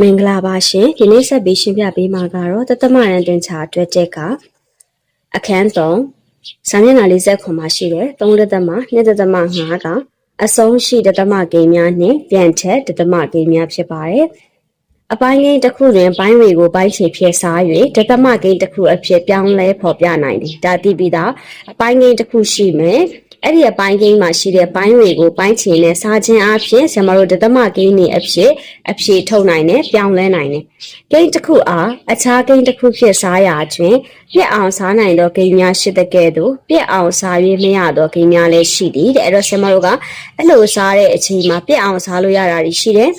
မင်္ဂလာပါရှင်ဒီနေ့ဆက်ပြီးရှင်းပြပေးမှာကတော့တသမရန်တင်ချာအတွက်ချက်ကအခန်း3စာမျက်နှာ40ခွန်မှာရှိတဲ့3လက်သမ2လက်သမ5ကအဆုံးရှိတသမကိန်းများနှင့်ပြန်ချက်တသမကိန်းများဖြစ်ပါတယ်အပိုင်းကိန်းတစ်ခုတွင်ပိုင်းတွေကိုပိုင်းခြေဖြည့်စား၍တသမကိန်းတစ်ခုအဖြစ်ပြောင်းလဲဖော်ပြနိုင်တယ်ဒါသိပြီးသားအပိုင်းကိန်းတစ်ခုရှိမယ် အဲ့ဒီအပိုင်းကိန်းမှာရှိတဲ့ပိုင်းတွေကိုပိုင်းခြေနဲ့စားခြင်းအပြင်ဆရာမတို့တသမကိန်းတွေအဖြစ်အဖြေထုတ်နိုင်တယ်ပြောင်းလဲနိုင်တယ်ကိန်းတစ်ခုအားအခြားကိန်းတစ်ခုဖြစ်စားရာတွင်ပြက်အောင်စားနိုင်သောကိန်းများရှိတဲ့ကဲ့သို့ပြက်အောင်စား၍မရသောကိန်းများလည်းရှိသည်တဲ့အဲ့တော့ဆရာမတို့ကအဲ့လိုစားတဲ့အချိန်မှာပြက်အောင်စားလို့ရတာတွေရှိတယ်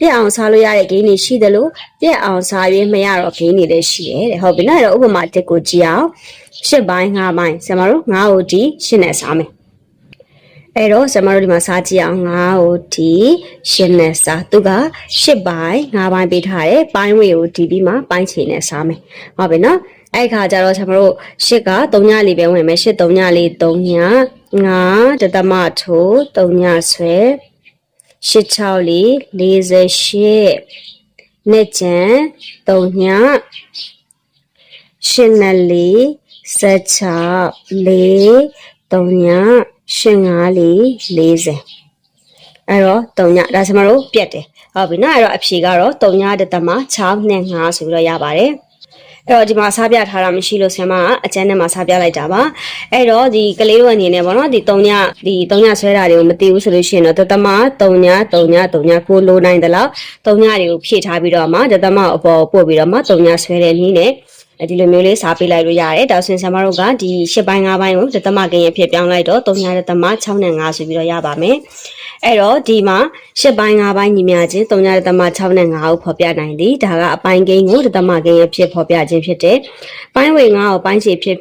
ပြက်အောင်စားလို့ရတဲ့ဂိမ်းတွေရှိတယ်လို့ပြက်အောင်စား၍မရတော့ဂိမ်းတွေလည်းရှိတယ်တဲ့ဟုတ်ပြီနော်အဲ့တော့ဥပမာတစ်ကိုကြည့်အောင်ရှစ်ပိုင်း၅ပိုင်းဆရာမတို့၅ကိုဒီရှင်းနဲ့စားမယ်အဲ့တော့ဆရာမတို့ဒီမှာစားကြည့်အောင်၅ကိုဒီရှင်းနဲ့စားသူကရှစ်ပိုင်း၅ပိုင်းပေးထားတယ်ပိုင်းဝေကိုဒီပြီးမှပိုင်းချေနဲ့စားမယ်ဟုတ်ပြီနော်အဲ့ခါကျတော့ဆရာမတို့ရှစ်က3ညလေးပဲဝင်မယ်ရှစ်3ညလေး3ည9တသမထိုး3ညဆွဲ ရှစ်6လေး48နှစ်ကျန်3ညရှစ်နှစ်လေး16လေး3ညရှစ်5လေး40အဲ့တော့3ညဒါဆိုမတို့ပြတ်တယ်ဟုတ်ပြီနော်အဲ့တော့အဖြေကတော့3ညတသမ6နဲ့5ဆိုပြီးတော့ရပါတယ် အဲ့တော့ဒီမှာစားပြထားတာမရှိလို့ဆရာမကအကျန်းထဲမှာစားပြလိုက်တာပါအဲ့တော့ဒီကလေးတို့အနေနဲ့ပေါ့နော်ဒီ3ညဒီ3ညဆွဲတာတွေကိုမသိဘူးဆိုလို့ရှိရင်တော့တသမ3ည3ည3ညကိုလိုနိုင်တယ်လို့3ညတွေကိုဖြည့်ထားပြီးတော့မှတသမအပေါ်ပို့ပြီးတော့မှ3ညဆွဲတဲ့နည်းနဲ့ ဒီလိုမျိုးလေးစားပေးလိုက်လို့ရတယ်ဒါဆိုရင်ဆရာမတို့ကဒီ၈ပိုင်း၅ပိုင်းကိုတသမကင်းရဖြစ်ပြောင်းလိုက်တော့3ညတသမ6နဲ့5ဆိုပြီးတော့ရပါမယ်အဲ့တော့ဒီမှာ၈ပိုင်း၅ပိုင်းညီမချင်း3ညတသမ6နဲ့5ကိုဖော်ပြနိုင်သည်ဒါကအပိုင်းကိန်းကိုတသမကိန်းရဖြစ်ဖော်ပြခြင်းဖြစ်တယ်ပိုင်းဝေ5ကိုပိုင်းခြေဖြစ်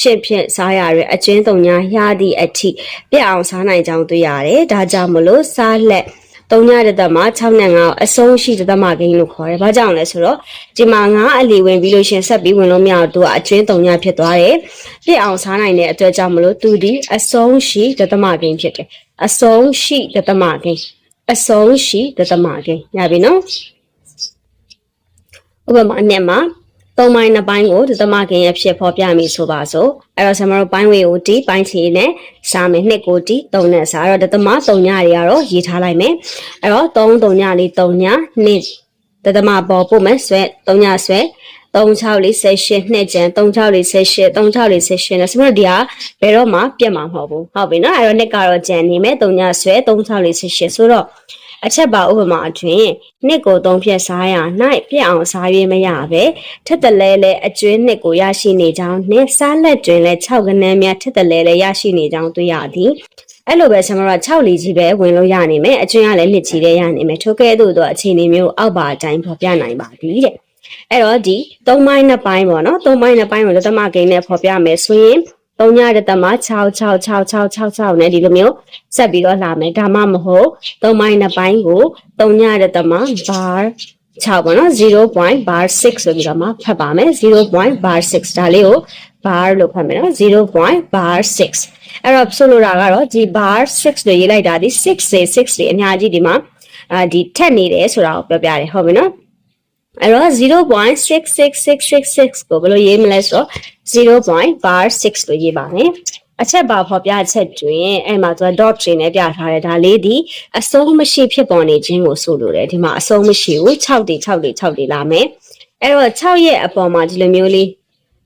ရှစ်ဖြစ်စားရရဲ့အကျဉ်းတုံညာရသည့်အထိပြက်အောင်စားနိုင်ကြောင်းတွေ့ရတယ်ဒါကြောင့်မလို့စားလက် 3ညတသက်မှာ6နဲ့9အဆုံးရှိတသက်မှာဂိမ်းလို့ခေါ်တယ်။ဘာကြောင့်လဲဆိုတော့ဒီမှာ9အလီဝင်ပြီးလို့ရှင်ဆက်ပြီးဝင်လို့မရတော့သူကအကျွင်း3ညဖြစ်သွားတယ်။ပြည့်အောင်စားနိုင်တဲ့အတွက်ကြောင့်မလို့သူဒီအဆုံးရှိတသက်မှာဂိမ်းဖြစ်တယ်။အဆုံးရှိတသက်မှာဂိမ်းအဆုံးရှိတသက်မှာဂိမ်းရပြီနော်။ဥပမာအနှစ်မှာ သုံးပိုင်းနှစ်ပိုင်းကိုဒီသမခင်ရဲ့ဖြစ်ဖော်ပြမိဆိုပါစို့အဲ့တော့ဆမတို့ပိုင်းဝေကိုတီးပိုင်းချီနဲ့စားမယ်နှစ်ကိုတီးသုံးနဲ့စားအဲ့တော့ဒီသမသုံးညတွေကတော့ရေးထားလိုက်မယ်အဲ့တော့သုံးသုံးညလေးသုံးညနှစ်ဒီသမပေါ်ပို့မယ်ဆွဲသုံးညဆွဲ36လေး18နှစ်ကျန်36လေး18 36လေး18နဲ့ဆမတို့ဒီဟာဘယ်တော့မှပြတ်မှာမဟုတ်ဘူးဟုတ်ပြီနော်အဲ့တော့နှစ်ကတော့ကျန်နေမယ်သုံးညဆွဲ36လေး18ဆိုတော့ အချက်ပါဥပမာအတွင်းနှစ်ကိုသုံးဖြတ်စားရ၌ပြက်အောင်စား၍မရပဲထက်တလဲလဲအကျွင်းနှစ်ကိုရရှိနေကြောင်းနှင့်စားလက်တွင်လဲ6ကနန်းများထက်တလဲလဲရရှိနေကြောင်းတွေ့ရသည်အဲ့လိုပဲကျွန်တော်တို့6လီကြီးပဲဝင်လို့ရနိုင်မယ်အကျွင်းကလည်းနှစ်ကြီးတဲ့ရနိုင်မယ်ထို့ကဲ့သို့သောအခြေအနေမျိုးအောက်ပါအတိုင်းဖော်ပြနိုင်ပါသည်တဲ့အဲ့တော့ဒီ3ပိုင်း2ပိုင်းပေါ့နော်3ပိုင်း2ပိုင်းကိုလက်သမကိန်းနဲ့ဖော်ပြမယ်ဆိုရင် 3ညတသမ66666နဲ့ဒီလိုမျိုးဆက်ပြီးတော့လာမယ်ဒါမှမဟုတ်3ပိုင်း2ပိုင်းကို3ညတသမ bar 6ပေါ့နော် 0.bar 6ဆိုပြီးတော့မှဖတ်ပါမယ် 0.bar 6ဒါလေးကို bar လို့ဖတ်မယ်နော် 0.bar 6အဲ့တော့ဆိုလိုတာကတော့ဒီ bar 6လို့ရေးလိုက်တာဒီ6စေ6တွေအများကြီးဒီမှာအာဒီထက်နေတယ်ဆိုတာကိုပြောပြတယ်ဟုတ်ပြီနော်အဲ့တော့0.66666ကိုဘယ်လိုရေးမလဲဆိုတော့ 0.bar6 လို့ရေးပါမယ်အချက်ပါဖော်ပြချက်တွင်အဲ့မှာသူက dot တွေနဲ့ပြထားတယ်ဒါလေးဒီအစုံမရှိဖြစ်ပေါ်နေခြင်းကိုဆိုလိုတယ်ဒီမှာအစုံမရှိဘူး6တိ6တိ6တိလာမယ်အဲ့တော့6ရဲ့အပေါ်မှာဒီလိုမျိုးလေး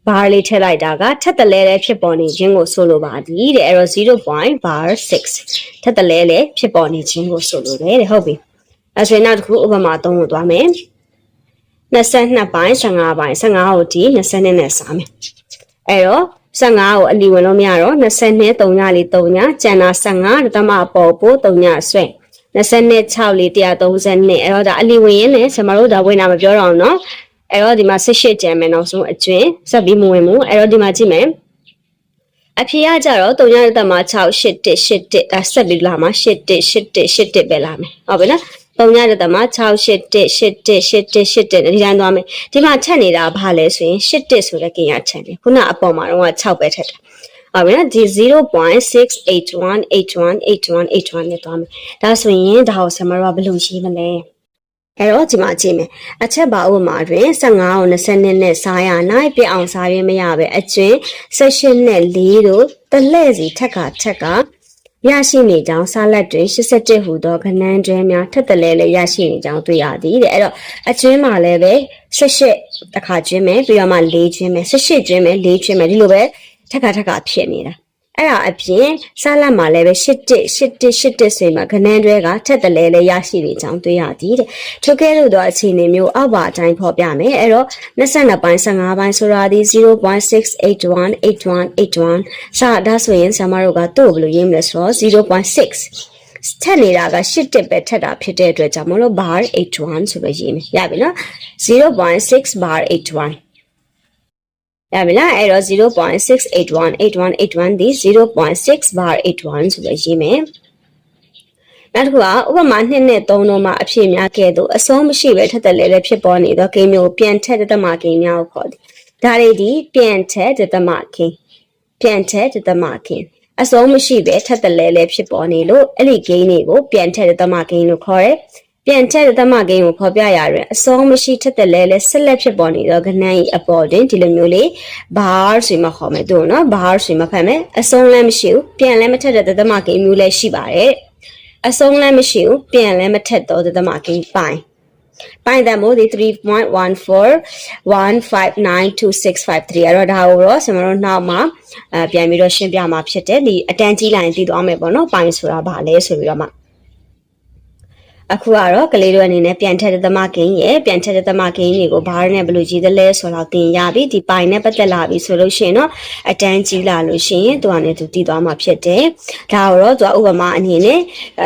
ဘာလေးထည့်လိုက်တာကထက်တလဲလဲဖြစ်ပေါ်နေခြင်းကိုဆိုလိုပါသည်တဲ့အဲ့တော့0.6ထက်တလဲလဲဖြစ်ပေါ်နေခြင်းကိုဆိုလိုတယ်တဲ့ဟုတ်ပြီအဲ့ဆိုရင်နောက်တစ်ခုဥပမာသုံးကိုသွားမယ်22ပိုင်း15ပိုင်း15ကိုဒီ20နဲ့စားမယ် အဲ့တော့15ကိုအလီဝင်လို့မရတော့20နဲ့3ညလေး3ညကျန်တာ15တမအပေါ်ပို့3ညဆွဲ26လေး130နဲ့အဲ့တော့ဒါအလီဝင်ရင်လည်းကျွန်တော်တို့ဒါဝင်တာမပြောတော့အောင်နော်အဲ့တော့ဒီမှာ18ကျန်မယ်နောက်ဆုံးအကျွင်းဆက်ပြီးမဝင်ဘူးအဲ့တော့ဒီမှာကြည့်မယ်အဖြေကကြတော့3ညတက်မှာ6 8 1 8 1ဒါဆက်ပြီးလာမှာ8 1 8 1 8 1ပဲလာမယ်ဟုတ်ပြီနော် 3ညတက်မှာ6 8 1 8 1 8 1 8 1ဒီတိုင်းသွားမယ်ဒီမှာထက်နေတာဘာလဲဆိုရင်8 1ဆိုတဲ့ကိန်းကထက်တယ်ခုနအပေါ်မှာတော့6ပဲထက်တာဟုတ်ပြီနော်ဒီ0.681818181နဲ့သွားမယ်ဒါဆိုရင်ဒါကိုဆမရဘယ်လိုရေးမလဲအဲ့တော့ဒီမှာကြည့်မယ်အချက်ပါဥပမာတွင်15ကို20နဲ့စားရနိုင်ပြအောင်စားရင်းမရပဲအကျွင်း16နဲ့4တို့တလှည့်စီထက်ကထက်က ရရှိနေကြောင်းစားလက်တွင်87ဟူသောခဏန်းကျွဲများထက်တလဲလဲရရှိနေကြောင်းတွေ့ရသည်တဲ့အဲ့တော့အကျွင်းမှာလည်းပဲ88တစ်ခါကျွင်းမယ်ပြီးတော့မှ4ကျွင်းမယ်88ကျွင်းမယ်4ကျွင်းမယ်ဒီလိုပဲထက်ကထက်ကဖြစ်နေတာ အဲ့ဒါအပြင်စားလက်မှာလည်းပဲရှစ်တစ်ရှစ်တစ်ရှစ်တစ်ဆိုရင်မှာခဏန်းတွေကထက်တလဲလဲရရှိနေကြောင်းတွေ့ရသည်တဲ့ထိုကဲ့သို့သောအခြေအနေမျိုးအောက်ပါအတိုင်းဖော်ပြမယ်အဲ့တော့22ပိုင်း15ပိုင်းဆိုတာဒီ0.6818181စာဒါဆိုရင်ဆရာမတို့ကသူ့ကိုဘယ်လိုရေးမလဲဆိုတော့0.6ထက်နေတာကရှစ်တစ်ပဲထက်တာဖြစ်တဲ့အတွက်ကြောင့်မလို့ bar 81ဆိုပြီးရေးမယ်ရပြီနော်0.6 bar 81 ရပြီလားအဲ့တော့0.6818181ဒီ0.6 bar 81ဆိုပြီးရေးမယ်နောက်တစ်ခုကဥပမာ2နဲ့3တော့မှအဖြစ်များခဲ့သို့အဆုံးမရှိပဲထက်တယ်လဲလဲဖြစ်ပေါ်နေသောဂိမ်းမျိုးကိုပြန်ထက်တဲ့သမဂိမ်းများကိုခေါ်သည်ဒါတွေဒီပြန်ထက်တဲ့သမဂိမ်းပြန်ထက်တဲ့သမဂိမ်းအဆုံးမရှိပဲထက်တယ်လဲလဲဖြစ်ပေါ်နေလို့အဲ့ဒီဂိမ်းတွေကိုပြန်ထက်တဲ့သမဂိမ်းလို့ခေါ်တယ် ပြန်ထက်တဲ့သမဂိမ်းကိုဖော်ပြရတွင်အစောမရှိထက်တဲ့လဲလဲဆက်လက်ဖြစ်ပေါ်နေသောကဏ္ဍ၏အပေါ်တွင်ဒီလိုမျိုးလေး bar ဆိုမှခေါ်မယ်သူနော် bar ဆိုမှဖတ်မယ်အစုံလည်းမရှိဘူးပြန်လည်းမထက်တဲ့သမဂိမ်းမျိုးလည်းရှိပါတယ်အစုံလည်းမရှိဘူးပြန်လည်းမထက်တော့သမဂိမ်းပိုင်းပိုင်းတဲ့မို့ဒီ3.14159263အဲ့တော့ဒါကိုတော့ကျွန်တော်တို့နောက်မှအပြန်ပြီးတော့ရှင်းပြမှာဖြစ်တယ်ဒီအတန်းကြီးလိုက်တည်သွားမယ်ပေါ့နော်ပိုင်းဆိုတာဘာလဲဆိုပြီးတော့မှ အခုကတော့ကလေးတို့အနေနဲ့ပြန်ထက်တဲ့သမဂိမ်းရဲ့ပြန်ထက်တဲ့သမဂိမ်းတွေကိုဘားနဲ့ဘယ်လိုကြီးသလဲဆိုတော့သင်ရပြီဒီပိုင်နဲ့ပတ်သက်လာပြီဆိုလို့ရှိရင်တော့အတန်းကြီးလာလို့ရှိရင်သူကလည်းသူတည်သွားမှာဖြစ်တယ်ဒါကိုတော့သူကဥပမာအနေနဲ့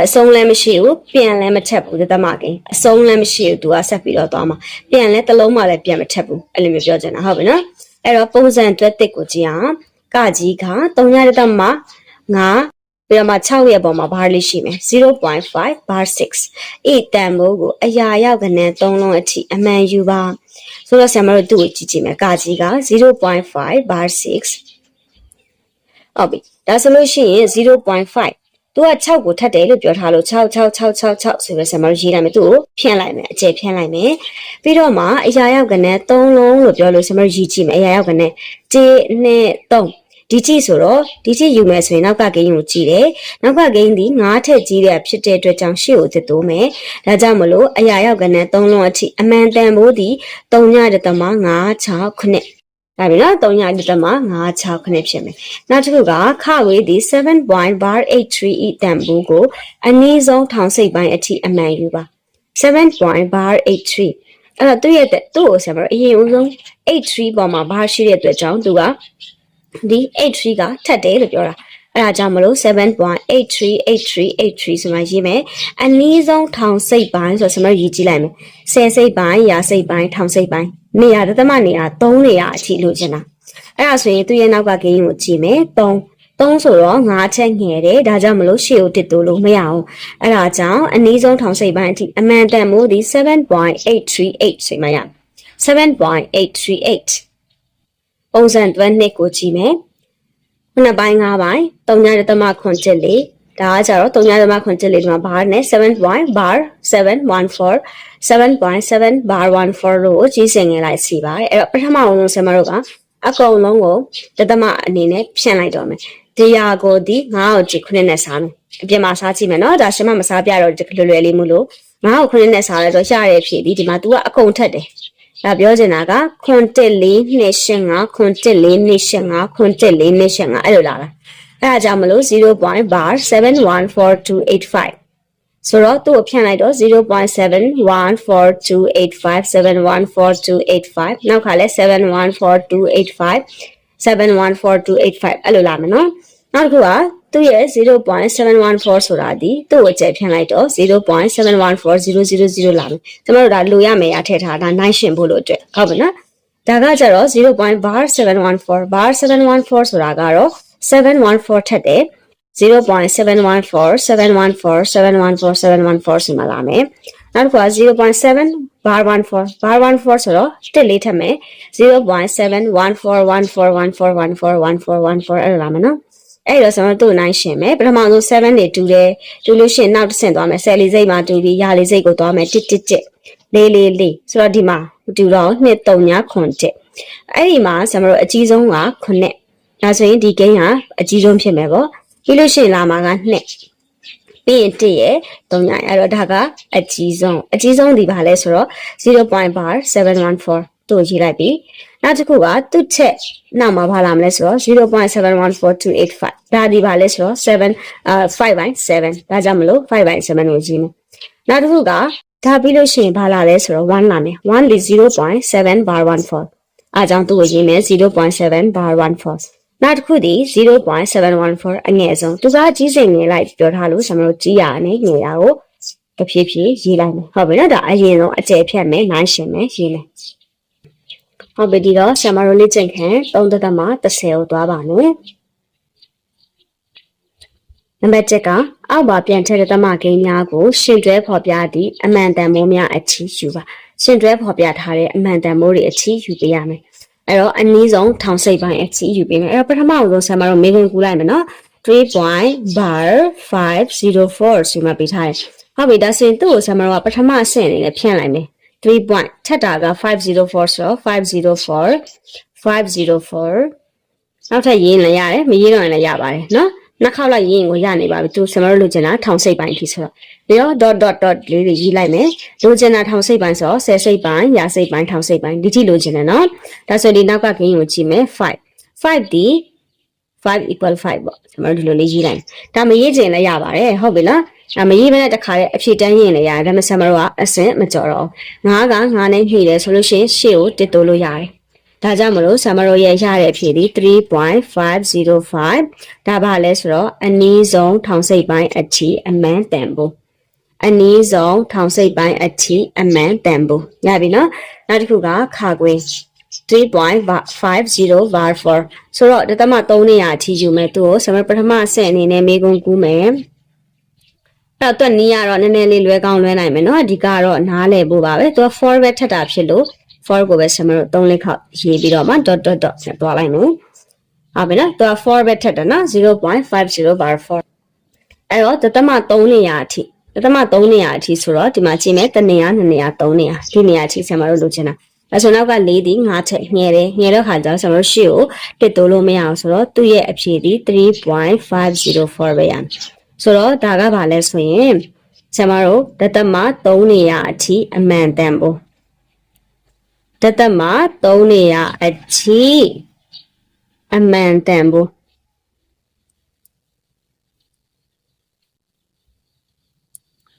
အဆုံးလည်းမရှိဘူးပြန်လည်းမထက်ဘူးတဲ့သမဂိမ်းအဆုံးလည်းမရှိဘူးသူကဆက်ပြီးတော့သွားမှာပြန်လည်းတစ်လုံးမှလည်းပြန်မထက်ဘူးအဲ့လိုမျိုးပြောချင်တာဟုတ်ပြီနော်အဲ့တော့ပုံစံတွဲတစ်ကိုကြည့်အောင်ကကြီးက3ရတဲ့သမ9 ပြီးတော့မှ6ရဲ့ပုံမှာဘာလေးရှိမယ်0.5 bar 6အေးတန်မိုးကိုအရာရောက်ကနေ3လုံးအထိအမှန်ယူပါဆိုတော့ဆရာမတို့သူ့ကိုကြည့်ကြည့်မယ်ကာကြီးက0.5 bar 6ဟုတ်ပြီဒါဆိုလို့ရှိရင်0.5သူက6ကိုထပ်တယ်လို့ပြောထားလို့6 6 6 6 6ဆိုပြီးဆရာမတို့ရေးလိုက်မယ်သူ့ကိုဖြန့်လိုက်မယ်အကျယ်ဖြန့်လိုက်မယ်ပြီးတော့မှအရာရောက်ကနေ3လုံးလို့ပြောလို့ဆရာမတို့ရေးကြည့်မယ်အရာရောက်ကနေ1 2 3 ဒီကြည့်ဆိုတော့ဒီကြည့်ယူမယ်ဆိုရင်နောက်ကဂိမ်းကိုကြည့်တယ်။နောက်ကဂိမ်းဒီ9ထက်ကြီးတဲ့ဖြစ်တဲ့အတွက်ကြောင့်ရှေ့ကိုသစ်တိုးမယ်။ဒါကြောင့်မလို့အရာရောက်ကနေ3လုံးအထိအမှန်တန်ဖို့ဒီ3ညတသမ9 6ခုနှစ်ဒါပြီနော်3ညတသမ9 6ခုနှစ်ဖြစ်မယ်။နောက်တစ်ခုကခဝေးဒီ7 point bar 83 e တန်ဖို့ကိုအနည်းဆုံးထောင်စိတ်ပိုင်းအထိအမှန်ယူပါ7 point bar 83 အဲ့တော့သူ့ရဲ့သူ့ကိုဆရာမအရင်ဦးဆုံး83ပေါ်မှာဘာရှိတဲ့အတွက်ကြောင့်သူက ဒီ83ကထက်တယ်လို့ပြောတာအဲ့ဒါကြောင့်မလို့7.838383ဆိုမှရေးမယ်အနည်းဆုံးထောင်စိတ်ပိုင်းဆိုတော့ကျွန်တော်ရေးကြည့်လိုက်မယ်10စိတ်ပိုင်းရာစိတ်ပိုင်းထောင်စိတ်ပိုင်းနေရာတသမနေရာ3နေရာအထိလို့ချင်တာအဲ့ဒါဆိုရင်သူ့ရဲ့နောက်ကဂိမ်းကိုကြည့်မယ်3 3ဆိုတော့5ချက်ငယ်တယ်ဒါကြောင့်မလို့ရှေ့ကိုတစ်တိုးလို့မရအောင်အဲ့ဒါကြောင့်အနည်းဆုံးထောင်စိတ်ပိုင်းအထိအမှန်တန်မို့ဒီ7.838ဆိုမှရ7.838 ပုံစံတွဲနှစ်ကိုကြည့်မယ်ခုနှစ်ပိုင်း၅ပိုင်း၃ညတသမခွန်ချက်လေးဒါကကြတော့၃ညတသမခွန်ချက်လေးဒီမှာဘာနဲ့7 point bar 714 7.7 bar 14လို့ကြီးစင်ငယ်လိုက်စီပါတယ်အဲ့တော့ပထမအောင်ဆုံးဆရာမတို့ကအကုန်လုံးကိုတသမအနေနဲ့ဖြန့်လိုက်တော့မယ်တရားကိုဒီ9ကိုကြည့်ခုနှစ်နဲ့စားမယ်အပြင်မှာစားကြည့်မယ်နော်ဒါရှင်မမစားပြတော့လွယ်လွယ်လေးမို့လို့9ကိုခုနှစ်နဲ့စားလဲဆိုရရဖြစ်ပြီဒီမှာ तू ကအကုန်ထက်တယ် ဒါပြောချင်တာကခွန်တက်လေးနှစ်ရှင်းငါခွန်တက်လေးနှစ်ရှင်းငါခွန်တက်လေးနှစ်ရှင်းငါအဲ့လိုလာတာအဲ့ဒါကြောင့်မလို့ 0.bar 714285ဆိုတော့သူ့ကိုဖြန့်လိုက်တော့0.714285 714285နောက်ခါလဲ714285 714285အဲ့လိုလာမယ်နော်နောက်တစ်ခုက သူ့ရဲ့0.714ဆိုတာဒီသူ့ကိုကျယ်ဖြန့်လိုက်တော့0.714000လာမယ်ကျွန်တော်တို့ဒါလိုရမယ်အထည့်ထားဒါနိုင်ရှင်ဖို့လို့အတွက်ဟုတ်ပါနော်ဒါကကြတော့ 0.bar 714 bar 714ဆိုတာကတော့714ထက်တယ်0.714 714 714 714ဆိုမှလာမယ်နောက်တစ်ခုက0.7 bar 14 bar 14ဆိုတော့တစ်လေးထပ်မယ်0.7141414141414အဲ့လိုလာမယ်နော် အဲ့တော့ကျွန်တော်တို့နိုင်ရှင်မယ်ပထမဆုံး7နေတူတယ်တူလို့ရှိရင်နောက်တစ်ဆင့်သွားမယ်ဆယ်လေးစိတ်မှာတူပြီးရာလေးစိတ်ကိုသွားမယ်တစ်တစ်တစ်လေးလေးလေးဆိုတော့ဒီမှာတူတော့2 3ညခွန်တက်အဲ့ဒီမှာဆရာမတို့အကြီးဆုံးက9ဒါဆိုရင်ဒီကိန်းကအကြီးဆုံးဖြစ်မယ်ပေါ့ပြီးလို့ရှိရင်လာမှာက2ပြီးရင်1ရဲ့3ညအဲ့တော့ဒါကအကြီးဆုံးအကြီးဆုံးဒီပါလဲဆိုတော့0.714တို့ရေးလိုက်ပြီ နောက်တစ်ခုကသူ့ချက်နောက်မှာဘာလာမလဲဆိုတော့0.714285ဒါဒီပါလဲဆိုတော့7အာ5 by 7ဒါကြောင့်မလို့5 by 7ကိုရေးမယ်နောက်တစ်ခုကဒါပြီးလို့ရှိရင်ဘာလာလဲဆိုတော့1လာမယ်1 0.7 bar 14အားကြောင့်သူ့ကိုရေးမယ်0.7 bar 14နောက်တစ်ခုဒီ0.714အငယ်ဆုံးသူကကြီးစိန်ငယ်လိုက်ပြောထားလို့ကျွန်တော်တို့ကြီးရနဲ့ငယ်ရကိုတဖြည်းဖြည်းရေးလိုက်မယ်ဟုတ်ပြီနော်ဒါအရင်ဆုံးအကျယ်ဖြတ်မယ်နိုင်ရှင်မယ်ရေးမယ် ဟုတ်ပြီဒီတော့ဆရာမတို့လေ့ကျင့်ခန်း3သက်သက်မှာ30ကိုသွားပါမယ်နံပါတ်7ကအောက်ပါပြန်ထည့်တဲ့သမကိန်းများကိုရှင်တွဲဖော်ပြသည့်အမှန်တန်မိုးများအချီးယူပါရှင်တွဲဖော်ပြထားတဲ့အမှန်တန်မိုးတွေအချီးယူပေးရမယ်အဲ့တော့အနည်းဆုံးထောင်စိတ်ပိုင်းအချီးယူပေးမယ်အဲ့တော့ပထမဆုံးဆရာမတို့မေးခွန်းကူလိုက်မယ်နော် 3.bar504 ဆိုမှပေးထားတယ်ဟုတ်ပြီဒါဆိုရင်သူ့ကိုဆရာမတို့ကပထမအဆင့်အနေနဲ့ဖြန့်လိုက်မယ် 3 point ထက်တာက504ဆိုတော့504 504နောက်ထပ်ရေးရင်လည်းရတယ်မရေးတော့ရင်လည်းရပါတယ်နော်နှစ်ခေါက်လိုက်ရေးရင်ကိုရနေပါပြီသူဆရာမတို့လိုချင်တာထောင်စိတ်ပိုင်းဖြစ်ဆိုတော့ပြီးတော့ dot dot dot လေးတွေရေးလိုက်မယ်လိုချင်တာထောင်စိတ်ပိုင်းဆိုတော့10စိတ်ပိုင်းရာစိတ်ပိုင်းထောင်စိတ်ပိုင်းဒီတိလိုချင်တယ်နော်ဒါဆိုဒီနောက်ကဂိမ်းကိုကြည့်မယ်5 5ဒီ5 equal 5ပေါ့ကျွန်တော်တို့ဒီလိုလေးရေးလိုက်ဒါမရေးချင်လည်းရပါတယ်ဟုတ်ပြီလား အမရေးမနဲ့တခါလေအဖြည့်တန်းရင်လည်းရတယ်ဒါပေမဲ့ဆမ်မတို့ကအစင်မကြော်တော့ငါးကငါးနဲ့ညှိတယ်ဆိုလို့ရှိရင်ရှေ့ကိုတစ်တိုးလို့ရတယ်ဒါကြောင့်မလို့ဆမ်မတို့ရဲ့ရတဲ့အဖြေဒီ3.505ဒါပါလဲဆိုတော့အနည်းဆုံးထောင်စိတ်ပိုင်းအချီအမှန်တန်ဖို့အနည်းဆုံးထောင်စိတ်ပိုင်းအချီအမှန်တန်ဖို့ရပြီနော်နောက်တစ်ခုကခါကွင်း3.50 var 4ဆိုတော့တသမ3နေရာအထိယူမယ်သူကိုဆမ်မပထမအဆင့်အနေနဲ့မေးခွန်းကူးမယ် အဲ့တော့နီးရတော့နည်းနည်းလေးလွဲကောင်းလွဲနိုင်မယ်နော်အဓိကတော့နားလည်ဖို့ပါပဲသူက for ပဲထက်တာဖြစ်လို့ for ကိုပဲဆမတို့3လေးခေါက်ရေးပြီးတော့မှ dot dot dot နဲ့တွားလိုက်မယ်ဟုတ်ပြီနော်သူက4ပဲထက်တယ်နော်0.50 bar 4အဲ့တော့တသမ3နေရာအထိတသမ3နေရာအထိဆိုတော့ဒီမှာကြည့်မယ်တနေရာ2နေရာ3နေရာဒီနေရာအထိဆမတို့လိုချင်တာအဲဆိုနောက်က၄ဒီ၅ထက်ငယ်တယ်ငယ်တဲ့ခါကျတော့ကျွန်တော်တို့ရှေ့ကိုတစ်တိုးလို့မရအောင်ဆိုတော့သူ့ရဲ့အဖြေဒီ3.504ပဲရမယ် ဆိုတော့ဒါကဘာလဲဆိုရင်ဆရာမတို့တသက်မှာ3နေရအထိအမှန်တန်ဖို့တသက်မှာ3နေရအထိအမှန်တန်ဖို့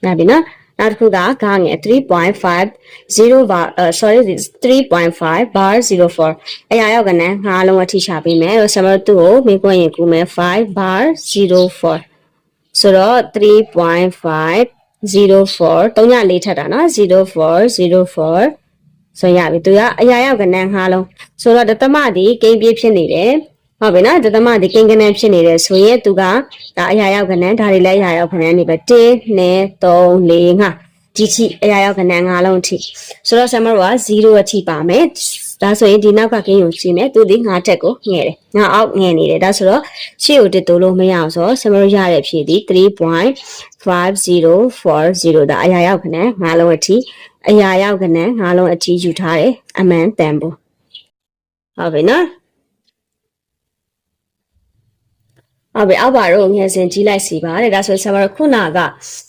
နာပြီနော်နောက်တစ်ခုကဂါငယ်3.50 bar uh, sorry this 3.5 bar 04အရာရောက်ကနေငါးလုံးအထိရှာပေးမယ်အဲ့တော့ဆရာမတို့သူ့ကိုမေးခွန်းရင်ကူမယ်5 bar 04 ဆိုတော့3.5 04 3ည4ထပ်တာနော်04 04ဆိုရပြီသူကအရာရောက်ကနန်းငါးလုံးဆိုတော့ဒသမဒီကိန်းပြည့်ဖြစ်နေတယ်ဟုတ်ပြီနော်ဒသမဒီကိန်းကနန်းဖြစ်နေတယ်ဆိုရင်သူကဒါအရာရောက်ကနန်းဒါတွေလည်းအရာရောက်ကနန်းနေပဲ1 2 3 4 5ဒီချိအရာရောက်ကနန်းငါးလုံးအထိဆိုတော့ဆရာမတို့က0အထိပါမယ် ဒါဆိုရင်ဒီနောက်ကကင်းကိုကြည့်မယ်သူဒီငါတက်ကိုငဲ့တယ်ငါအောက်ငဲ့နေတယ်ဒါဆိုတော့ရှေ့ကိုတစ်တိုးလို့မရအောင်ဆိုတော့ဆမရရတဲ့ဖြည့်ဒီ3.5040ဒါအရာရောက်ခနဲ့ငါလုံးအထိအရာရောက်ခနဲ့ငါလုံးအထိယူထားတယ်အမှန်တန်ဖို့ဟုတ်ပြီနော် ဟုတ်ပြီအောက်ပါတော့ငယ်စဉ်ကြီးလိုက်စီပါတဲ့ဒါဆိုဆရာမတို့ခုနက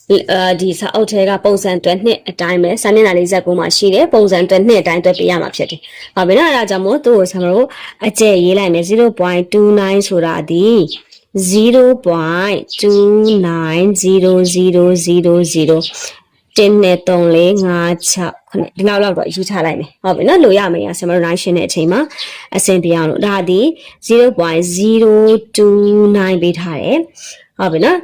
အဲဒီစာအုပ်ထဲကပုံစံတွဲနှစ်အတိုင်းပဲစာမျက်နှာလေးဇက်ကူမှာရှိတယ်ပုံစံတွဲနှစ်အတိုင်းတွဲပြရမှာဖြစ်တယ်ဟုတ်ပြီနော်အဲဒါကြောင့်မို့သူ့ကိုဆရာမတို့အကျယ်ရေးလိုက်မယ်0.29ဆိုတာဒီ0.290000 တင်းနဲ့3 4 5 6ခုနှစ်ဒီလောက်လောက်တော့ယူထားလိုက်မယ်ဟုတ်ပြီနော်လိုရမယ်ရဆင်မတို့နိုင်ရှင်းတဲ့အချိန်မှာအဆင်ပြေအောင်လို့ဒါဒီ0.029ပေးထားတယ်ဟုတ်ပြီနော်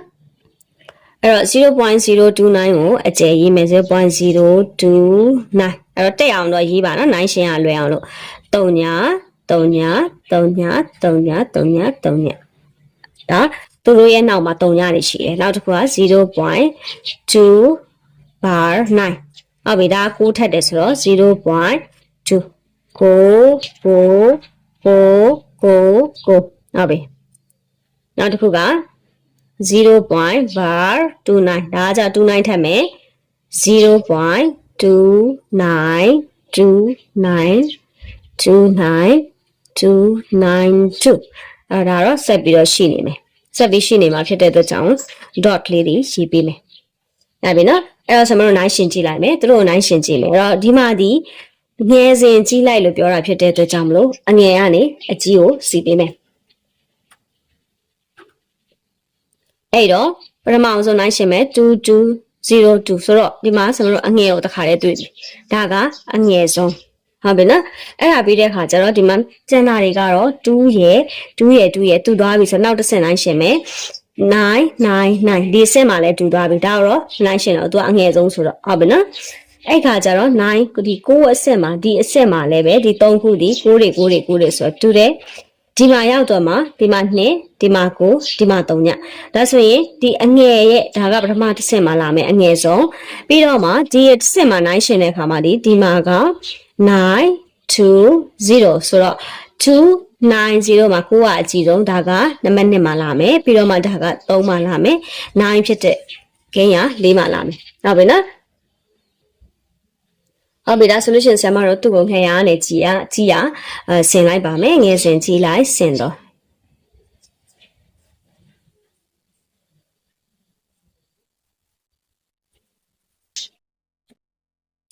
အဲ့တော့0.029ကိုအကျယ်ရေးမယ်0.029အဲ့တော့တက်အောင်တော့ရေးပါနော်နိုင်ရှင်းရလွယ်အောင်လို့3ညာ3ညာ3ညာ3ညာ3ညာ3ညာဒါသူတို့ရဲ့နောက်မှာ3ညာနေရှိတယ်နောက်တစ်ခုက0.2 bar 9ဟုတ်ပြီဒါ6ထက်တယ်ဆိုတော့0.2ကိုကိုကိုကိုကိုဟုတ်ပြီနောက်တစ်ခုက 0.bar 29ဒါကじゃ29ထက်မယ်0.2 29 29 29 292အဲ့ဒါတော့ဆက်ပြီးတော့ရှိနေမယ်ဆက်ပြီးရှိနေမှာဖြစ်တဲ့အတွက်ကြောင့် dot လေးတွေရေးပေးမယ်အဲ့ပြီနော် အဲ့တော့ကျွန်တော်တို့နိုင်ရှင်ကြည့်လိုက်မယ်သူတို့နိုင်ရှင်ကြည့်မယ်အဲ့တော့ဒီမှာဒီငယ်စဉ်ကြည့်လိုက်လို့ပြောတာဖြစ်တဲ့အတွက်ကြောင့်မလို့အငယ်ကနေအကြီးကိုစီပေးမယ်အဲ့တော့ပထမအောင်ဆုံးနိုင်ရှင်မယ်2202ဆိုတော့ဒီမှာကျွန်တော်တို့အငယ်ကိုတစ်ခါလေးတွေ့ပြီဒါကအငယ်ဆုံးဟုတ်ပြီနော်အဲ့ဒါပြီးတဲ့အခါကျတော့ဒီမှာကျန်တာတွေကတော့2ရဲ့2ရဲ့2ရဲ့တူသွားပြီဆိုတော့နောက်တစ်ဆင့်နိုင်ရှင်မယ် 999ဒီအဆင့်မှာလည်းတူသွားပြီဒါတော့နိုင်ရှင်တော့သူကအငယ်ဆုံးဆိုတော့ဟုတ်ပြီနော်အဲ့ခါကျတော့9ဒီ9အဆင့်မှာဒီအဆင့်မှာလည်းပဲဒီ3ခုဒီ9တွေ9တွေ9တွေဆိုတော့တူတယ်ဒီမှာရောက်တော့မှဒီမှာ2ဒီမှာ9ဒီမှာ3ညဒါဆိုရင်ဒီအငယ်ရဲ့ဒါကပထမတစ်ဆင့်မှာလာမယ်အငယ်ဆုံးပြီးတော့မှဒီတစ်ဆင့်မှာ9ရှင်တဲ့အခါမှာဒီဒီမှာက920ဆိုတော့ 290မှာ9ကအကြီးဆုံးဒါကနံပါတ်1မှာလာမယ်ပြီးတော့မှဒါက3မှာလာမယ်9ဖြစ်တဲ့ဂိမ်းက4မှာလာမယ်ဟုတ်ပြီနော်ဟုတ်ပြီဒါဆိုလို့ရှိရင်ဆရာမတို့သူ့ကိုခရရနဲ့ကြည်ရကြည်ရအဲဆင်လိုက်ပါမယ်ငယ်စင်ကြည်လိုက်ဆင်တော့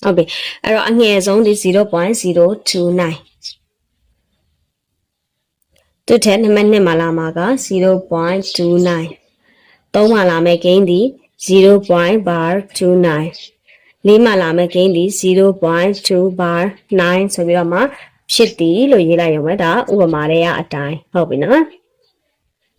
ဟုတ်ပြီအဲ့တော့အငယ်ဆုံးဒီ0.029 သူ့ထက်နံပါတ်2မှာလာမှာက0.29 3မှာလာမယ့်ဂိမ်းဒီ0.29လေးမှာလာမယ့်ဂိမ်းဒီ0.2 bar 9ဆိုပြီးတော့မှဖြစ်သည်လို့ရေးလိုက်ရုံပဲဒါဥပမာတွေရအတိုင်းဟုတ်ပြီနော်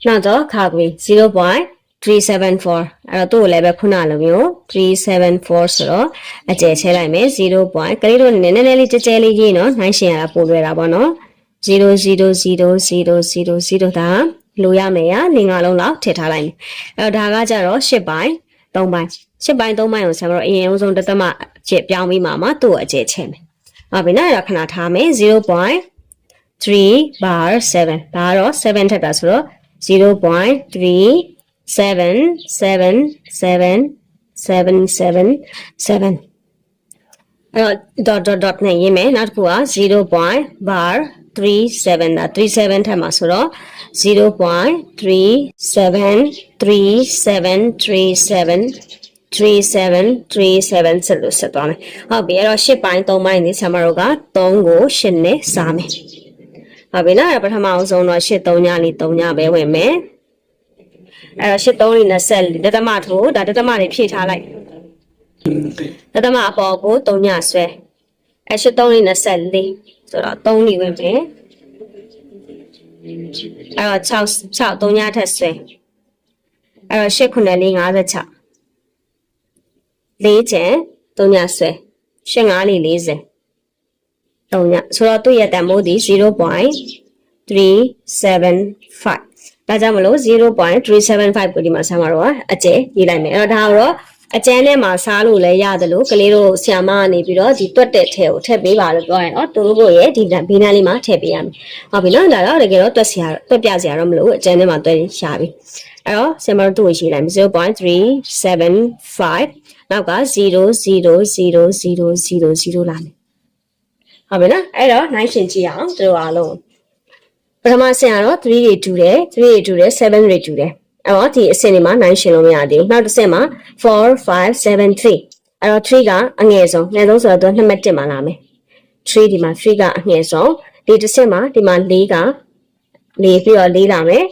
နောက်တော့ခါကွေ0.374အဲ့တော့သူ့ကိုလည်းပဲခုနလိုမျိုး374ဆိုတော့အကျယ်ချဲလိုက်မယ် 0. ကလေးတို့နည်းနည်းလေးကြဲကြဲလေးရေးနော်နှိုင်းရှင်ရတာပိုလွယ်တာပေါ့နော် 000000ဒါလိုရမယ်ရနေငါလုံးလောက်ထည့်ထားလိုက်မယ်အဲတော့ဒါကကြတော့10ပိုင်း3ပိုင်း10ပိုင်း3ပိုင်းကိုဆရာမတို့အရင်အဆုံးတသမအကျက်ပြောင်းပြီးမှမှသူ့အကျက်ချဲ့မယ်ဟုတ်ပြီနော်အဲ့တော့ခဏထားမယ်0.3 bar 7ဒါကတော့7ထက်တာဆိုတော့0.3 7 7 7 7 7 7အဲ့တော့ dot dot dot နဲ့ရေးမယ်နောက်တစ်ခုက 0.bar 37อ่ะ37ထပ်မှာဆိုတော့0.373737 3737ဆက်လို့ဆက်သွားမယ်။ဟုတ်ပြီအဲ့တော့၈ပိုင်း၃ပိုင်းနေဆရာမတို့က3ကို8နဲ့စားမယ်။ဟုတ်ပြီလားပထမအောင်ဆုံးတော့8 3ညလေး3ညပဲဝင်မယ်။အဲ့တော့8 3လေး20လေးတသမထိုးဒါတသမလေးဖြည့်ထားလိုက်။တသမအပေါ်ကို3ညဆွဲ။အဲ့8 3လေး24 ဆိုတော့3လေးဝင်မယ်အဲ့တော့6 6 3ညထက်ဆွဲအဲ့တော့8 9လေး56လေးချင်3ညဆွဲ8 5လေး40 3ညဆိုတော့သူ့ရဲ့တန်ဖိုးဒီ0.375ဒါကြောင့်မလို့0.375ကိုဒီမှာဆမ်းမှာတော့အကျဲရေးလိုက်မယ်အဲ့တော့ဒါကတော့ အကျန်းထဲမှာစားလို့လည်းရတယ်လို့ကလေးတို့ဆီယမကနေပြီးတော့ဒီတွက်တဲ့ထဲကိုထည့်ပေးပါလို့ပြောရင်တော့သူတို့ကိုရဲ့ဒီဘေးနားလေးမှာထည့်ပေးရမယ်။ဟုတ်ပြီနော်ဒါတော့တကယ်တော့တွက်စရာတွက်ပြစရာတော့မလိုဘူးအကျန်းထဲမှာတွက်ရှာပြီ။အဲ့တော့ဆီယမတို့သူ့ကိုရေးလိုက်မယ်0.375နောက်က0.00000လာမယ်။ဟုတ်ပြီနော်အဲ့တော့နိုင်ရှင်ကြည့်အောင်တို့အားလုံးပထမဆင်ကတော့3တွေတူတယ်3တွေတူတယ်7တွေတူတယ် အဲ့တော့ဒီအဆင့်တွေမှာ9ရှင်လို့မရသေးဘူးနောက်တစ်ဆင့်မှာ4 5 7 3အဲ့တော့3ကအငယ်ဆုံးငယ်ဆုံးဆိုတော့2မှတ်1မှာလာမယ်3ဒီမှာ3ကအငယ်ဆုံးဒီတစ်ဆင့်မှာဒီမှာ4က4ပြီးတော့4လာမယ်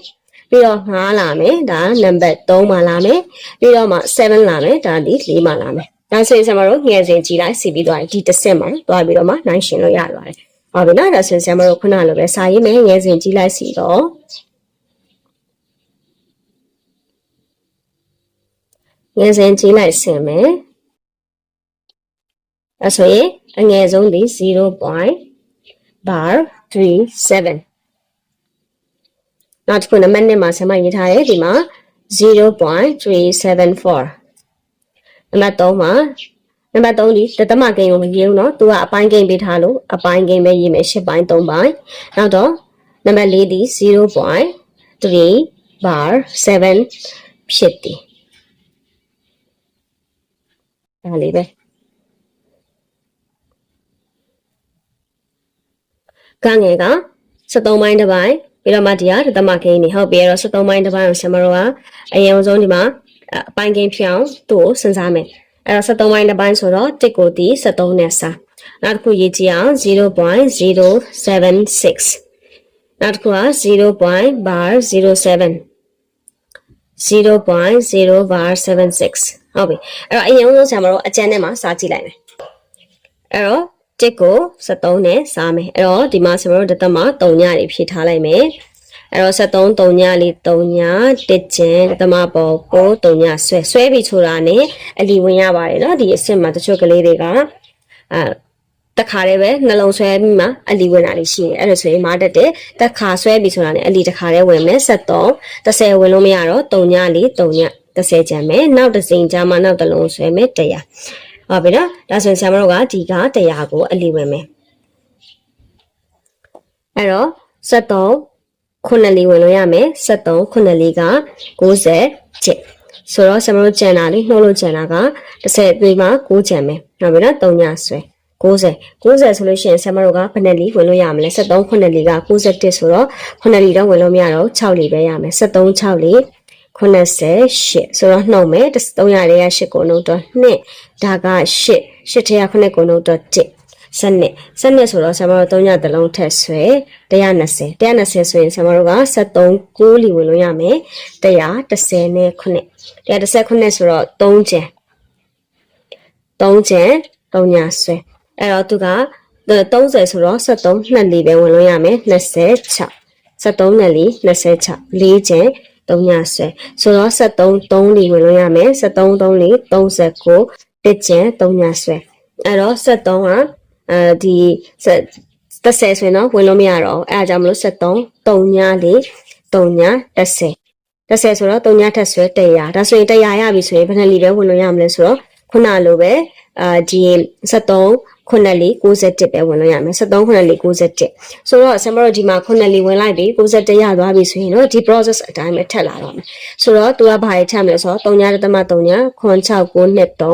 ပြီးတော့5လာမယ်ဒါနံပါတ်3မှာလာမယ်ပြီးတော့မှ7လာမယ်ဒါဒီ4မှာလာမယ်ဒါဆိုရင်ဆရာမတို့ငယ်စဉ်ကြည့်လိုက်စီပြီးသွားဒီတစ်ဆင့်မှာသွားပြီးတော့မှ9ရှင်လို့ရပါတယ်ဟုတ်ပြီနော်ဒါဆိုရင်ဆရာမတို့ခုနလိုပဲစာရေးမယ်ငယ်စဉ်ကြည့်လိုက်စီတော့ ငယ်စဉ်ကြည့်လိုက်ဆင်မယ်အဲဆိုရင်အငယ်ဆုံးဒီ0.37နောက်တစ်ခုနံပါတ်1မှာဆင်မရေးထားတယ်ဒီမှာ0.374နံပါတ်3မှာနံပါတ်3ဒီတသမကိန်းကိုမရေးဘူးเนาะသူကအပိုင်းကိန်းပေးထားလို့အပိုင်းကိန်းပဲရေးမယ်10ပိုင်း3ပိုင်းနောက်တော့နံပါတ်4ဒီ0.3 bar 7ဖြစ်တယ် ဒါလေးပဲကငယ်က73ပိုင်းတစ်ပိုင်းပြီးတော့မှဒီဟာတမခင်းနေဟုတ်ပြီအဲ့တော့73ပိုင်းတစ်ပိုင်းကိုဆရာမတို့ကအရင်ဆုံးဒီမှာအပိုင်းခင်းဖြောင်းသူ့ကိုစဉ်းစားမယ်အဲ့တော့73ပိုင်းတစ်ပိုင်းဆိုတော့တစ်ကိုဒီ73နဲ့စားနောက်တစ်ခုရေးကြည့်အောင်0.076နောက်တစ်ခုက0.007 0.0 bar 76ဟုတ်ပြီအဲ့တော့အရင်ဆုံးဆရာမတို့အကျန်းထဲမှာစာကြည့်လိုက်မယ်အဲ့တော့တစ်ကို73နဲ့စားမယ်အဲ့တော့ဒီမှာဆရာမတို့တစ်သက်မှာ3ညတွေဖြည့်ထားလိုက်မယ်အဲ့တော့73 3ညလေး3ညတစ်ကျင်တစ်သက်မှာပေါ်ကို3ညဆွဲဆွဲပြီးဆိုတာနဲ့အလီဝင်ရပါတယ်เนาะဒီအစ်စ်မှာတချို့ကလေးတွေကအဲ တခါတည်းပဲနှလုံးဆွဲပြီးမှအလီဝင်တာလေးရှိတယ်အဲ့ဒါဆိုရင်မားတက်တဲ့တခါဆွဲပြီးဆိုတာနဲ့အလီတခါတည်းဝင်မယ်73 30ဝင်လို့မရတော့3ညလေး3ည30ကျန်မယ်နောက်တစ်စိမ်ကြာမှနောက်တစ်လုံးဆွဲမယ်100ဟုတ်ပြီနော်ဒါဆိုရင်ဆရာမတို့ကဒီက100ကိုအလီဝင်မယ်အဲ့တော့73ခုနှစ်လီဝင်လို့ရမယ်73ခုနှစ်လီက90ကျက်ဆိုတော့ဆရာမတို့ကျန်တာလေးနှိုးလို့ကျန်တာက30ပြီးမှ9ကျန်မယ်ဟုတ်ပြီနော်3ညဆွဲ 90 90ဆိုလို့ရှိရင်ဆရာမတို့ကဘယ်နှစ်လီဝင်လို့ရမလဲ73ခုနှစ်လီက91ဆိုတော့ခုနှစ်လီတော့ဝင်လို့မရတော့6လီပဲရမယ်73 6လီ98ဆိုတော့နှုတ်မယ်300ရဲ့8ကိုနှုတ်တော့2ဒါက8 8ထဲက9ကိုနှုတ်တော့1စနစ်စနစ်ဆိုတော့ဆရာမတို့3ညတလုံးထက်ဆွဲ120 120ဆိုရင်ဆရာမတို့က73 9လီဝင်လို့ရမယ်130နဲ့9 130ဆိုတော့3ကျန်3ကျန်3ညဆွဲ အဲ့တော့သူက30ဆိုတော့73နှစ်လီပဲဝင်လို့ရမယ်26 73နှစ်လီ26 4ကျန်3ညဆွဲဆိုတော့73 3လီဝင်လို့ရမယ်73 3လီ39တစ်ကျန်3ညဆွဲအဲ့တော့73ကအဲဒီ30ဆိုရင်တော့ဝင်လို့မရတော့အဲ့ဒါကြောင့်မလို့73 3ညလီ3ည30 30ဆိုတော့3ညထက်ဆွဲ100ဒါဆိုရင်100ရပြီဆိုရင်ဘယ်နှလီပဲဝင်လို့ရမလဲဆိုတော့ခုနလိုပဲအာဒီ73 ခုနှစ်လီ61ပဲဝင်လို့ရမယ်73ခုနှစ်လီ61ဆိုတော့ဆင်မတို့ဒီမှာခုနှစ်လီဝင်လိုက်ပြီ61ရသွားပြီဆိုရင်တော့ဒီ process အတိုင်းပဲထက်လာတော့မယ်ဆိုတော့သူကဘာတွေထက်မလဲဆိုတော့3ညတသမ3ည969နှစ်3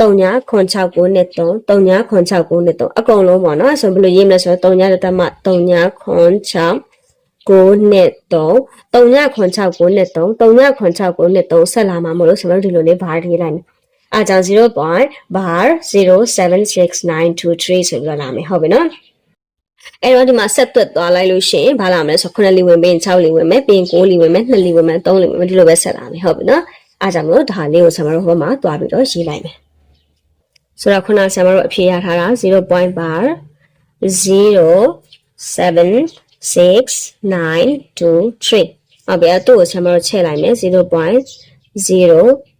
3ည969နှစ်3 3ည969နှစ်3အကုန်လုံးပေါ့နော်ဆိုဘယ်လိုရေးမလဲဆိုတော့3ညတသမ3ည96 9နှစ်3 3ည969နှစ်3 3ည969နှစ်3ဆက်လာမှာမလို့ဆိုတော့ဒီလိုလေးဘာရေးလိုက်မယ် အားကြောင့် 0.bar 0766923ဆိုပြီးတော့လာမယ်ဟုတ်ပြီနော်အဲ့တော့ဒီမှာဆက်သွက်သွားလိုက်လို့ရှိရင်ဘာလာမလဲဆို9လီဝင်ပြီး6လီဝင်မယ်ပြီး9လီဝင်မယ်2လီဝင်မယ်3လီဝင်မယ်ဒီလိုပဲဆက်လာမယ်ဟုတ်ပြီနော်အားကြောင့်မလို့ဒါလေးကိုဆရာမတို့ဟိုမှာသွားပြီးတော့ရေးလိုက်မယ်ဆိုတော့ခုနဆရာမတို့အဖြေရထားတာ 0.bar 0766923ဟုတ်ပြီအဲ့တို့ကိုဆရာမတို့ထည့်လိုက်မယ်0.0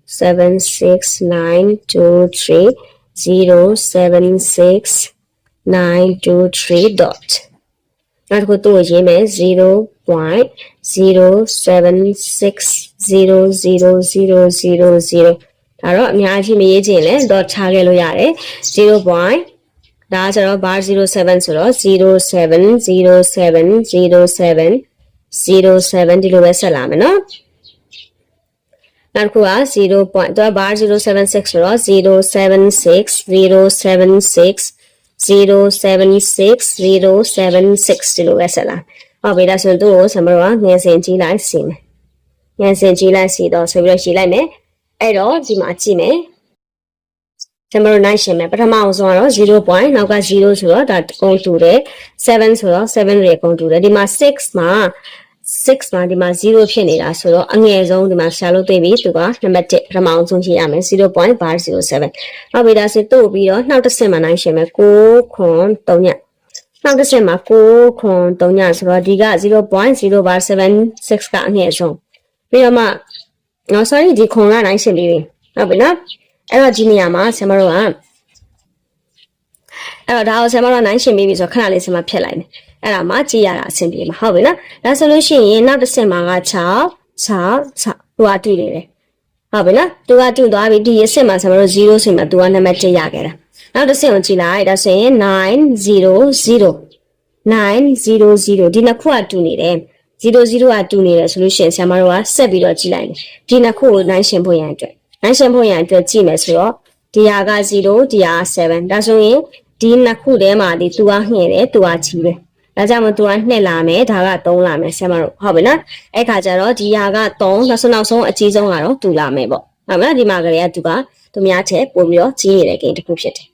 0766923 dot နောက်တစ်ခုသူ့ကိုရေးမယ်0.0760000ဒါတော့အများကြီးမရေးချင်လဲ dot ချခဲ့လို့ရတယ် 0. ဒါဆိုတော့ bar 07ဆိုတော့07070707ဒီလိုပဲဆက်လာမယ်နော် နောက်တစ်ခုက0 point သူက bar 076ဆိုတော့076 076 076 076ဒီလိုပဲဆက်လာဟုတ်ပြီဒါဆိုရင်သူ့ကိုဆံမတော်ကငယ်စင်ကြီးလိုက်စီမယ်ငယ်စင်ကြီးလိုက်စီတော့ဆိုပြီးတော့ရှင်းလိုက်မယ်အဲ့တော့ဒီမှာကြည့်မယ်ဆံမတော်နိုင်ရှင်းမယ်ပထမအောင်ဆုံးကတော့0 point နောက်က0ဆိုတော့ဒါအကုန်တူတယ်7ဆိုတော့7တွေအကုန်တူတယ်ဒီမှာ6မှာ 6မှာဒီမှာ0ဖြစ်နေတာဆိုတော့အငယ်ဆုံးဒီမှာရှာလို့တွေ့ပြီသူကနံပါတ်1ပထမအောင်ဆုံးရေးရမယ်0.507နောက်ပြီးဒါဆိုတို့ပြီးတော့နောက်တစ်ဆင့်မှာနိုင်ရှင်မယ်6ခွန်3ညနောက်တစ်ဆင့်မှာ6ခွန်3ညဆိုတော့ဒီက0.076ကအငယ်ဆုံးပြီးတော့မှနော် sorry ဒီခွန်ကနိုင်ရှင်ပြီးပြီဟုတ်ပြီနော်အဲ့တော့ဒီနေရာမှာဆင်မတို့ကအဲ့တော့ဒါကိုဆင်မတို့နိုင်ရှင်ပြီးပြီဆိုတော့ခဏလေးဆင်မဖြတ်လိုက်မယ် အဲ့ဒါမှကြည့်ရတာအဆင်ပြေမှာဟုတ်ပြီနော်ဒါဆိုလို့ရှိရင်နောက်တစ်ဆင့်မှာက6 6 6သူကတွေ့နေတယ်ဟုတ်ပြီနော်သူကတွေ့သွားပြီဒီအဆင့်မှာဆင်မတို့0ဆင့်မှာသူကနံပါတ်1ရခဲ့တာနောက်တစ်ဆင့်ကိုကြည့်လိုက်ဒါဆိုရင်900 900ဒီနှစ်ခုကတူနေတယ်00ကတူနေတယ်ဆိုလို့ရှိရင်ဆရာမတို့ကဆက်ပြီးတော့ကြည့်လိုက်မယ်ဒီနှစ်ခုကိုနိုင်ရှင်ဖို့ရန်အတွက်နိုင်ရှင်ဖို့ရန်အတွက်ကြည့်မယ်ဆိုတော့ဒီဟာက0ဒီဟာ7ဒါဆိုရင်ဒီနှစ်ခုထဲမှာဒီသူကငှဲ့တယ်သူကချီတယ် ဒါကြောင့်မို့သူကနှစ်လာမယ်ဒါက3လာမယ်ဆရာမတို့ဟုတ်ပြီနော်အဲ့ခါကျတော့ဒီဟာက3နောက်ဆုံးနောက်ဆုံးအကြီးဆုံးကတော့2လာမယ်ပေါ့ဟုတ်ပြီနော်ဒီမှာကလေးကသူကသူများချက်ပို့ပြီးတော့ကြီးနေတဲ့ကိန်းတစ်ခုဖြစ်တယ်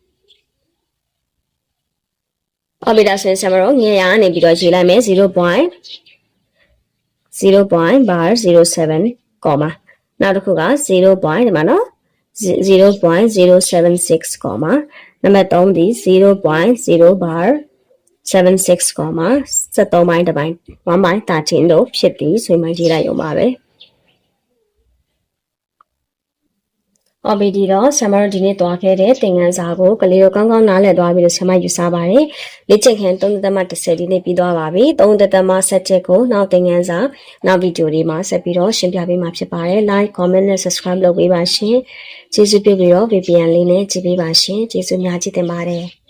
ဟုတ်ပြီဒါဆိုရင်ဆရာမတို့ငယ်ရကနေပြီးတော့ရေးလိုက်မယ်0.0 0.bar 07 comma နောက်တစ်ခုက 0. ဒီမှာနော်0.076 comma နံပါတ်3ဒီ0.0 bar 76 comma 73ပိုင်းတစ်ပိုင်း1 by 13လို့ဖြစ်ပြီးဆိုမှရေးလိုက်ရုံပါပဲအော်ဘီဒီတော့ဆမ်မတို့ဒီနေ့တွားခဲ့တဲ့သင်ခန်းစာကိုကလေးတို့ကောင်းကောင်းနားလည်သွားပြီလို့ဆမ်မယူဆပါတယ်။လေ့ကျင့်ခန်း3သက်မှ10ဒီနေ့ပြီးသွားပါပြီ။3သက်မှဆက်ချက်ကိုနောက်သင်ခန်းစာနောက်ဗီဒီယိုတွေမှာဆက်ပြီးတော့ရှင်းပြပေးမှာဖြစ်ပါတယ်။ Like, comment နဲ့ subscribe လုပ်ပေးပါရှင်။ကျေးဇူးပြုပြီးတော့ VPN လေးနဲ့ကြည့်ပေးပါရှင်။ကျေးဇူးများကြီးတင်ပါတယ်။